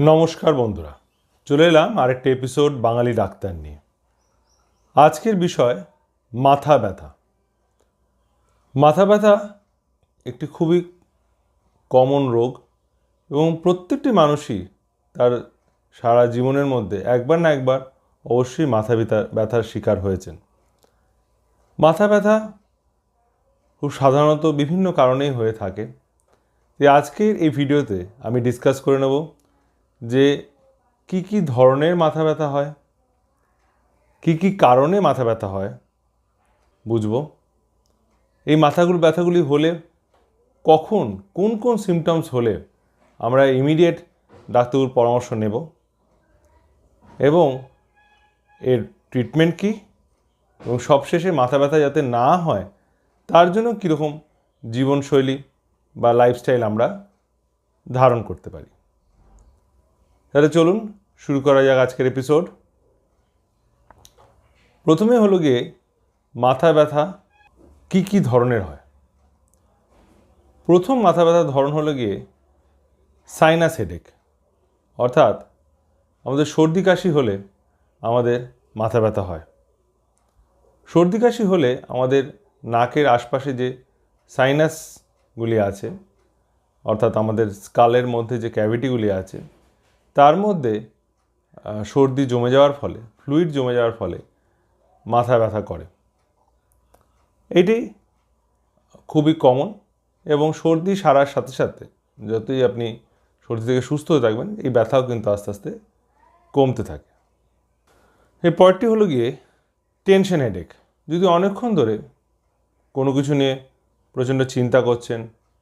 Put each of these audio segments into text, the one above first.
নমস্কার বন্ধুরা। চলে এলাম আরেকটা এপিসোড বাঙালি ডাক্তার নিয়ে। আজকের বিষয় মাথা ব্যথা। মাথা ব্যথা একটি খুবই কমন রোগ এবং প্রত্যেকটি মানুষই তার সারা জীবনের মধ্যে একবার না একবার অবশ্যই মাথা ব্যথা, ব্যথার শিকার হয়েছেন। মাথা ব্যথা খুব সাধারণত বিভিন্ন কারণেই হয়ে থাকে। আজকের এই ভিডিওতে আমি ডিসকাস করে নেব যে কি কি ধরনের মাথা ব্যথা হয়? কি কি কারণে মাথা ব্যথা হয়? বুঝব। এই মাথাগুলো, ব্যথাগুলি হলে কখন, কোন কোন সিমটমস হলে আমরা ইমিডিয়েট ডাক্তারবাবুর পরামর্শ নেব এবং এর ট্রিটমেন্ট কী এবং সবশেষে মাথা ব্যথা যাতে না হয়, তার জন্য কীরকম জীবনশৈলী বা লাইফস্টাইল আমরা ধারণ করতে পারি। তাহলে চলুন শুরু করা যাক আজকের এপিসোড প্রথমে হলো গিয়ে মাথা ব্যথা কি কি ধরনের হয়? প্রথম মাথা ব্যথার ধরন হলো গিয়ে সাইনাস হেডেক অর্থাৎ আমাদের সর্দি কাশি হলে আমাদের মাথা ব্যথা হয়। সর্দি কাশি হলে আমাদের নাকের আশপাশে যে সাইনাসগুলি আছে, অর্থাৎ আমাদের স্কালের মধ্যে যে ক্যাভিটিগুলি আছে তার মধ্যে সর্দি জমে যাওয়ার ফলে ফ্লুইড জমে যাওয়ার ফলে মাথা ব্যথা করে। এটি খুবই কমন এবং সর্দি সারার সাথে সাথে যতই আপনি সর্দি থেকে সুস্থ হয়ে থাকবেন, এই ব্যথাও কিন্তু আস্তে আস্তে কমতে থাকে। এর পরটি হলো গিয়ে টেনশন হেডেক যদি অনেকক্ষণ ধরে কোনো কিছু নিয়ে প্রচণ্ড চিন্তা করছেন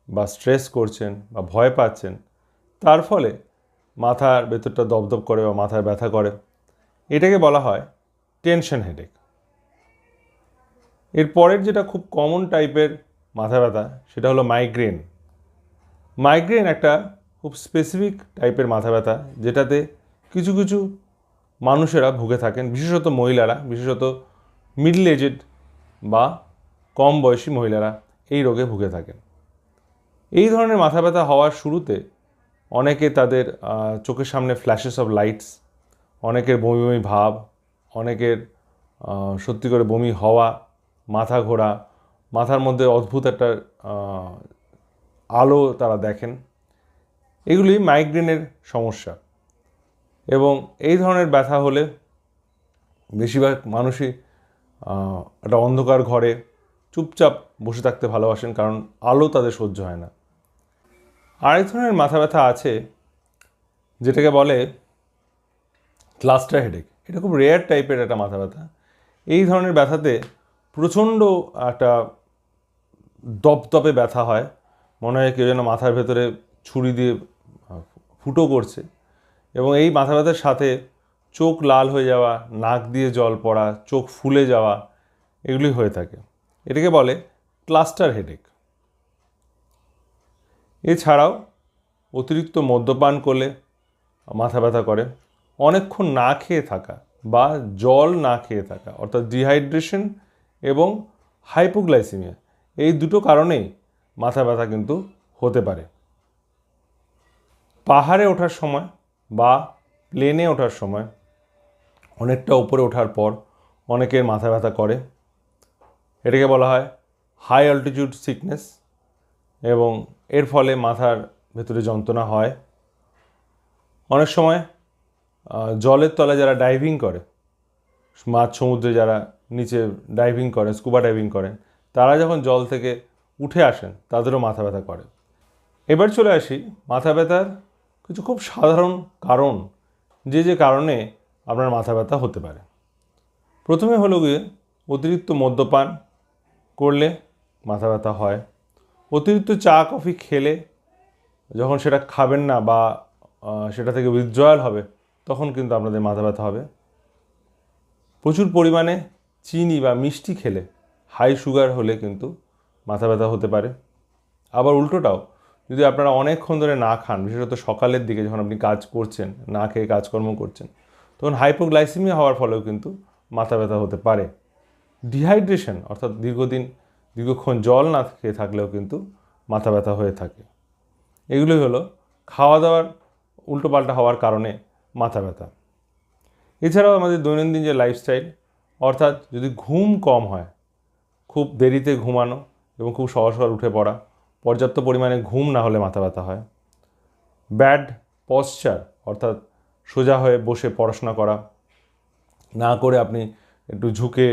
বা স্ট্রেস করছেন বা ভয় পাচ্ছেন, তার ফলে মাথার ভেতরটা দপদপ করে বা মাথায় ব্যথা করে। এটাকে বলা হয় টেনশন হেডেক। এর পরের যেটা খুব কমন টাইপের মাথা ব্যথা, সেটা হলো মাইগ্রেন। মাইগ্রেন একটা খুব স্পেসিফিক টাইপের মাথা ব্যথা, যেটাতে কিছু কিছু মানুষেরা ভুগে থাকেন, বিশেষত মহিলারা, বিশেষত মিডল এজেড বা কম বয়সী মহিলারা এই রোগে ভুগে থাকেন। এই ধরনের মাথা ব্যথা হওয়ার শুরুতে অনেকে তাদের চোখের সামনে ফ্ল্যাশেস অফ লাইটস অনেকের বমি বমি ভাব, অনেকের সত্যি করে বমি হওয়া, মাথা ঘোরা, মাথার মধ্যে অদ্ভুত একটা আলো তারা দেখেন। এগুলি মাইগ্রেনের সমস্যা। এবং এই ধরনের ব্যথা হলে বেশিরভাগ মানুষই একটা অন্ধকার ঘরে চুপচাপ বসে থাকতে ভালোবাসেন, কারণ আলো তাদের সহ্য হয় না। আরেক ধরনের মাথা ব্যথা আছে, যেটাকে বলে ক্লাস্টার হেডেক। এটা খুব রেয়ার টাইপের একটা মাথা ব্যথা। এই ধরনের ব্যথাতে প্রচণ্ড একটা দপদপে ব্যথা হয়। মনে হয় কেউ যেন মাথার ভেতরে ছুরি দিয়ে ফুটো করছে। এবং এই মাথা ব্যথার সাথে চোখ লাল হয়ে যাওয়া, নাক দিয়ে জল পড়া, চোখ ফুলে যাওয়া, এগুলি হয়ে থাকে। এটাকে বলে ক্লাস্টার হেডেক। এছাড়াও অতিরিক্ত মদ্যপান করলে মাথা ব্যথা করে। অনেকক্ষণ না খেয়ে থাকা বা জল না খেয়ে থাকা, অর্থাৎ ডিহাইড্রেশন এবং হাইপোগ্লাইসিমিয়া এই দুটো কারণেই মাথা ব্যথা কিন্তু হতে পারে। পাহাড়ে ওঠার সময় বা প্লেনে ওঠার সময় অনেকটা উপরে ওঠার পর অনেকের মাথা ব্যথা করে। এটাকে বলা হয় হাই অল্টিটিউড সিকনেস এবং এর ফলে মাথার ভেতরে যন্ত্রণা হয়। অনেক সময় জলের তলায় যারা ডাইভিং করে, মাছ সমুদ্রে যারা নিচে ডাইভিং করেন স্কুবা ডাইভিং করেন, তারা যখন জল থেকে উঠে আসেন, তাদেরও মাথা ব্যথা করে। এবার চলে আসি, মাথা ব্যথার কিছু খুব সাধারণ কারণ, যে যে কারণে আপনার মাথা ব্যথা হতে পারে। প্রথমে হলো গিয়ে অতিরিক্ত মদ্যপান করলে মাথা ব্যথা হয়। অতিরিক্ত চা, কফি খেলে যখন সেটা খাবেন না বা সেটা থেকে উইথড্রয়াল হবে, তখন কিন্তু আপনাদের মাথা ব্যথা হবে। প্রচুর পরিমাণে চিনি বা মিষ্টি খেলে হাই সুগার হলে কিন্তু মাথা ব্যথা হতে পারে। আবার উল্টোটাও, যদি আপনারা অনেকক্ষণ ধরে না খান, বিশেষত সকালের দিকে যখন আপনি কাজ করছেন, না খেয়ে কাজকর্ম করছেন, তখন হাইপোগ্লাইসিমিয়া হওয়ার ফলেও কিন্তু মাথা ব্যথা হতে পারে। ডিহাইড্রেশন অর্থাৎ দীর্ঘদিন দীর্ঘক্ষণ জল না খেয়ে থাকলেও কিন্তু মাথা ব্যথা হয়ে থাকে। এগুলোই হলো খাওয়া দাওয়ার উল্টোপাল্টা হওয়ার কারণে মাথা ব্যথা। এছাড়াও আমাদের দৈনন্দিন যে লাইফস্টাইল অর্থাৎ যদি ঘুম কম হয়, খুব দেরিতে ঘুমানো এবং খুব সহজ সকাল উঠে পড়া, পর্যাপ্ত পরিমাণে ঘুম না হলে মাথা ব্যথা হয়। ব্যাড পশ্চার অর্থাৎ সোজা হয়ে বসে পড়াশোনা করা, না করে আপনি একটু ঝুঁকে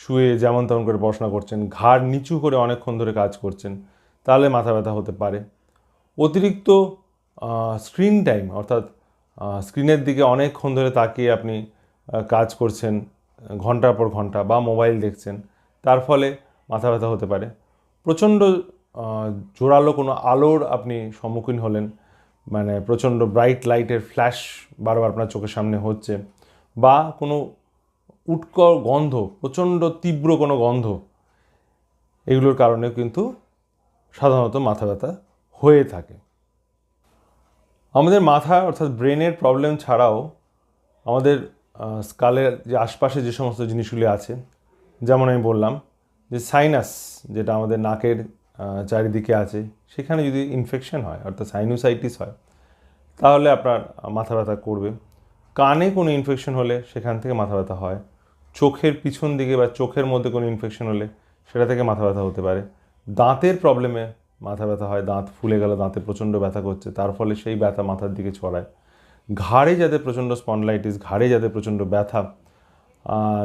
শুয়ে যেমন তেমন করে পড়াশোনা করছেন, ঘাড় নিচু করে অনেকক্ষণ ধরে কাজ করছেন, তাহলে মাথা ব্যথা হতে পারে। অতিরিক্ত স্ক্রিন টাইম অর্থাৎ স্ক্রিনের দিকে অনেকক্ষণ ধরে তাকিয়ে আপনি কাজ করছেন, ঘণ্টার পর ঘণ্টা বা মোবাইল দেখছেন, তার ফলে মাথা ব্যথা হতে পারে। প্রচণ্ড জোরালো কোনো আলোর আপনি সম্মুখীন হলেন মানে প্রচণ্ড ব্রাইট লাইটের ফ্ল্যাশ বারবার আপনার চোখের সামনে হচ্ছে, বা কোনো উৎকর গন্ধ, প্রচণ্ড তীব্র কোনো গন্ধ, এগুলোর কারণে কিন্তু সাধারণত মাথা ব্যথা হয়ে থাকে। আমাদের মাথা অর্থাৎ ব্রেনের প্রবলেম ছাড়াও আমাদের স্কালের যে আশপাশে যে সমস্ত জিনিসগুলি আছে, যেমন আমি বললাম যে সাইনাস যেটা আমাদের নাকের চারিদিকে আছে, সেখানে যদি ইনফেকশন হয়, অর্থাৎ সাইনোসাইটিস হয়, তাহলে আপনার মাথা ব্যথা করবে। কানে কোনো ইনফেকশন হলে সেখান থেকে মাথা ব্যথা হয়। চোখের পিছন দিকে বা চোখের মধ্যে কোনো ইনফেকশন হলে সেটা থেকে মাথা ব্যথা হতে পারে। দাঁতের প্রবলেমে মাথা ব্যথা হয়, দাঁত ফুলে গেল, দাঁতে প্রচণ্ড ব্যথা করছে, তার ফলে সেই ব্যথা মাথার দিকে ছড়ায়। ঘাড়ে যাদের প্রচণ্ড স্পন্ডলাইটিস ঘাড়ে যাদের প্রচণ্ড ব্যথা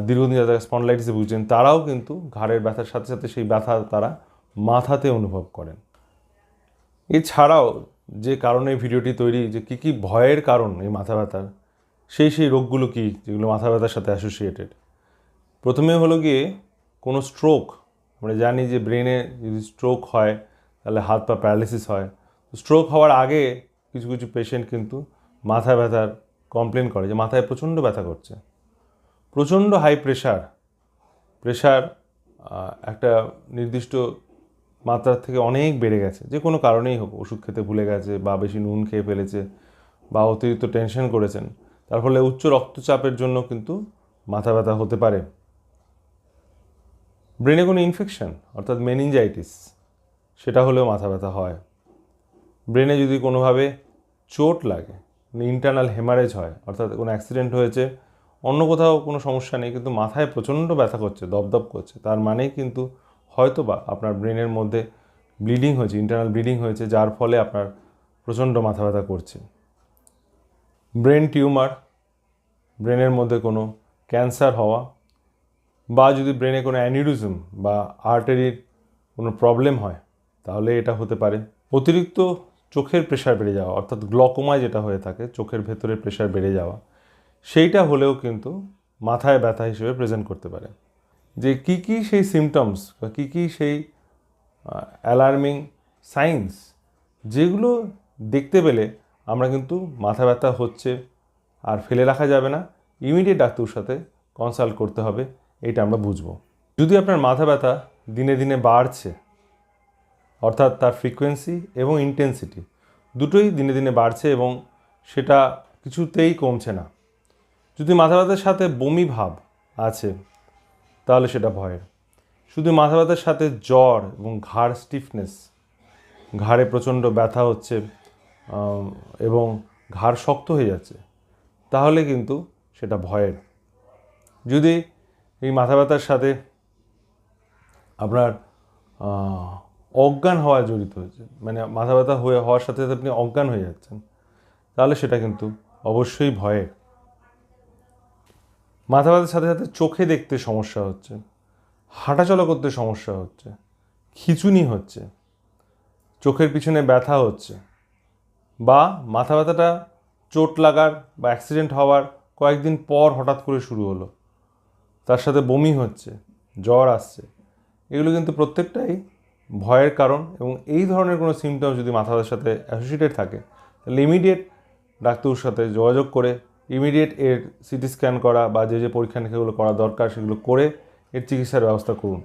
দীর্ঘদিন যাদের স্পন্ডলাইটিসে ভুগছেন, তারাও কিন্তু ঘাড়ের ব্যথার সাথে সাথে সেই ব্যথা তারা মাথাতে অনুভব করেন। এছাড়াও যে কারণে ভিডিওটি তৈরি, যে কী কী ভয়ের কারণ এই মাথা ব্যথার, সেই সেই রোগগুলো কী, যেগুলো মাথা ব্যথার সাথে অ্যাসোসিয়েটেড প্রথমে হলো গিয়ে কোনো স্ট্রোক আমরা জানি যে ব্রেনে যদি স্ট্রোক হয়, তাহলে হাত পা প্যারালিসিস হয়। স্ট্রোক হওয়ার আগে কিছু কিছু পেশেন্ট কিন্তু মাথা ব্যথার কমপ্লেন করে যে মাথায় প্রচণ্ড ব্যথা করছে। প্রচণ্ড হাই প্রেশার প্রেশার একটা নির্দিষ্ট মাত্রার থেকে অনেক বেড়ে গেছে। যে কোনো কারণেই হোক, ওষুধ খেতে ভুলে গেছে বা বেশি নুন খেয়ে ফেলেছে বা অতিরিক্ত টেনশন করেছেন, তার ফলে উচ্চ রক্তচাপের জন্য কিন্তু মাথা ব্যথা হতে পারে। ব্রেনে কোনো ইনফেকশন অর্থাৎ মেনিনজাইটিস সেটা হলেও মাথা ব্যথা হয়। ব্রেনে যদি কোনোভাবে চোট লাগে ইন্টারনাল হেমারেজ হয়, অর্থাৎ কোনো অ্যাক্সিডেন্ট হয়েছে, অন্য কোথাও কোনো সমস্যা নেই, কিন্তু মাথায় প্রচণ্ড ব্যথা করছে, দপদপ করছে, তার মানেই কিন্তু হয়তো বা আপনার ব্রেনের মধ্যে ব্লিডিং হয়েছে ইন্টারনাল ব্লিডিং হয়েছে, যার ফলে আপনার প্রচণ্ড মাথা ব্যথা করছে। ব্রেন টিউমার, ব্রেনের মধ্যে কোনো ক্যান্সার হওয়া বা যদি ব্রেনে কোনো অ্যানিউরিজম বা আর্টারির কোনো প্রবলেম হয়, তাহলে এটা হতে পারে। অতিরিক্ত চোখের প্রেশার বেড়ে যাওয়া, অর্থাৎ গ্লকোমায় যেটা হয়ে থাকে, চোখের ভেতরে প্রেশার বেড়ে যাওয়া, সেইটা হলেও কিন্তু মাথায় ব্যথা হিসেবে প্রেজেন্ট করতে পারে। যে কী কী সেই সিমটমস বা কী কী সেই অ্যালার্মিং সাইন্স যেগুলো দেখতে পেলে আমরা কিন্তু মাথা ব্যথা হচ্ছে আর ফেলে রাখা যাবে না। ইমিডিয়েট ডাক্তার সাথে কনসাল্ট করতে হবে। এইটা আমরা বুঝব। যদি আপনার মাথা ব্যথা দিনে দিনে বাড়ছে, অর্থাৎ তার ফ্রিকোয়েন্সি এবং ইন্টেন্সিটি দুটোই দিনে দিনে বাড়ছে এবং সেটা কিছুতেই কমছে না। যদি মাথা ব্যথার সাথে বমি ভাব আছে, তাহলে সেটা ভয়ের। শুধু মাথা ব্যথার সাথে জ্বর এবং ঘাড় স্টিফনেস ঘাড়ে প্রচণ্ড ব্যথা হচ্ছে এবং ঘাড় শক্ত হয়ে যাচ্ছে, তাহলে কিন্তু সেটা ভয়ের। যদি এই মাথা ব্যথার সাথে আপনার অজ্ঞান হওয়া জড়িত হয়েছে। মানে মাথা ব্যথা হয়ে, হওয়ার সাথে সাথে আপনি অজ্ঞান হয়ে যাচ্ছেন। তাহলে সেটা কিন্তু অবশ্যই ভয়ের মাথা ব্যথার সাথে সাথে চোখে দেখতে সমস্যা হচ্ছে, হাঁটাচলা করতে সমস্যা হচ্ছে, খিচুনি হচ্ছে, চোখের পিছনে ব্যথা হচ্ছে বা মাথা ব্যথাটা চোট লাগার বা অ্যাক্সিডেন্ট হওয়ার কয়েকদিন পর হঠাৎ করে শুরু হলো। তার সাথে বমি হচ্ছে, জ্বর আসছে। এগুলো কিন্তু প্রত্যেকটাই ভয়ের কারণ এবং এই ধরনের কোনো সিমটম যদি মাথা ব্যথার সাথে অ্যাসোসিয়েটেড থাকে, তাহলে ইমিডিয়েট ডাক্তারের সাথে যোগাযোগ করে ইমিডিয়েট এর সিটি স্ক্যান করা বা যে যে পরীক্ষা নিরীক্ষাগুলো করা দরকার সেগুলো করে এর চিকিৎসার ব্যবস্থা করুন।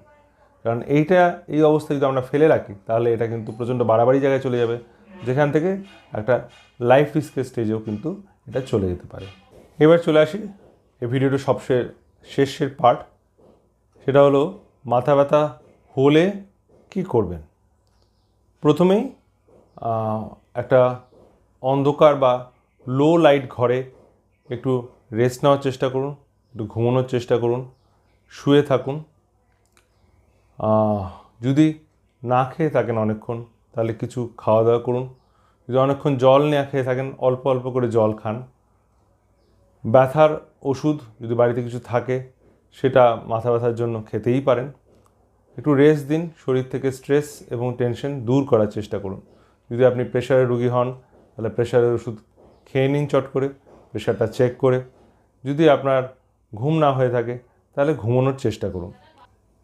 কারণ এইটা, এই অবস্থা যদি আমরা ফেলে রাখি, তাহলে এটা কিন্তু প্রচণ্ড বাড়াবাড়ি জায়গায় চলে যাবে, যেখান থেকে একটা লাইফ রিস্কের স্টেজেও কিন্তু এটা চলে যেতে পারে। এবার চলে আসি, এই ভিডিওটির সবশেষ শেষের পার্ট সেটা হলো মাথা ব্যথা হলে কি করবেন? প্রথমেই একটা অন্ধকার বা লো লাইট ঘরে একটু রেস্ট নেওয়ার চেষ্টা করুন, একটু ঘুমানোর চেষ্টা করুন, শুয়ে থাকুন। যদি না খেয়ে থাকেন অনেকক্ষণ, তাহলে কিছু খাওয়া দাওয়া করুন। যদি অনেকক্ষণ জল না খেয়ে থাকেন, অল্প অল্প করে জল খান। ব্যথার ওষুধ যদি বাড়িতে কিছু থাকে, সেটা মাথা ব্যথার জন্য খেতেই পারেন। একটু রেস্ট দিন, শরীর থেকে স্ট্রেস এবং টেনশন দূর করার চেষ্টা করুন। যদি আপনি প্রেশারের রুগী হন, তাহলে প্রেশারের ওষুধ খেয়ে নিন চট করে প্রেশারটা চেক করে। যদি আপনার ঘুম না হয়ে থাকে, তাহলে ঘুমানোর চেষ্টা করুন।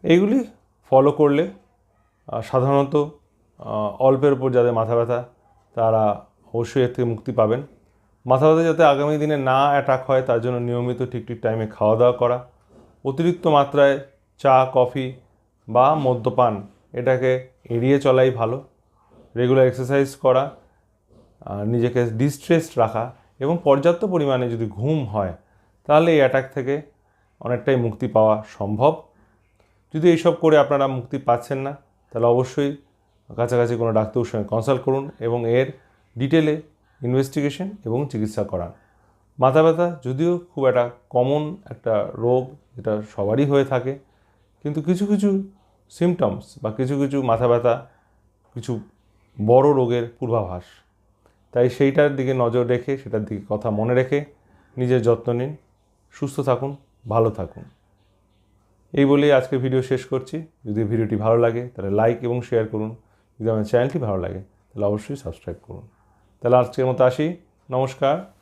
এইগুলি ফলো করলে সাধারণত অল্পের উপর যাদের মাথা ব্যথা, তারা অবশ্যই এর থেকে মুক্তি পাবেন। মাথা ব্যথা যাতে আগামী দিনে না অ্যাটাক হয়, তার জন্য নিয়মিত ঠিক ঠিক টাইমে খাওয়া দাওয়া করা। অতিরিক্ত মাত্রায় চা, কফি বা মদ্যপান এটাকে এড়িয়ে চলাই ভালো। রেগুলার এক্সারসাইজ করা নিজেকে ডিস্ট্রেসড রাখা এবং পর্যাপ্ত পরিমাণে যদি ঘুম হয়, তাহলে এই অ্যাটাক থেকে অনেকটাই মুক্তি পাওয়া সম্ভব। যদি এইসব করে আপনারা মুক্তি পাচ্ছেন না, তাহলে অবশ্যই কাছাকাছি কোনো ডাক্তারের সঙ্গে কনসাল্ট করুন এবং এর ডিটেলে ইনভেস্টিগেশন এবং চিকিৎসা করান মাথা ব্যথা যদিও খুব একটা কমন একটা রোগ যেটা সবারই হয়ে থাকে, কিন্তু কিছু কিছু সিমটমস বা কিছু কিছু মাথা ব্যথা, কিছু বড় রোগের পূর্বাভাস। তাই সেইটার দিকে নজর রেখে, সেটার দিকে কথা মনে রেখে নিজের যত্ন নিন। সুস্থ থাকুন, ভালো থাকুন। এই বলেই আজকে ভিডিও শেষ করছি। যদি ভিডিওটি ভালো লাগে, তাহলে লাইক এবং শেয়ার করুন। যদি আমার চ্যানেলটি ভালো লাগে, তাহলে অবশ্যই সাবস্ক্রাইব করুন। তাহলে আজকের মতো আসি। নমস্কার।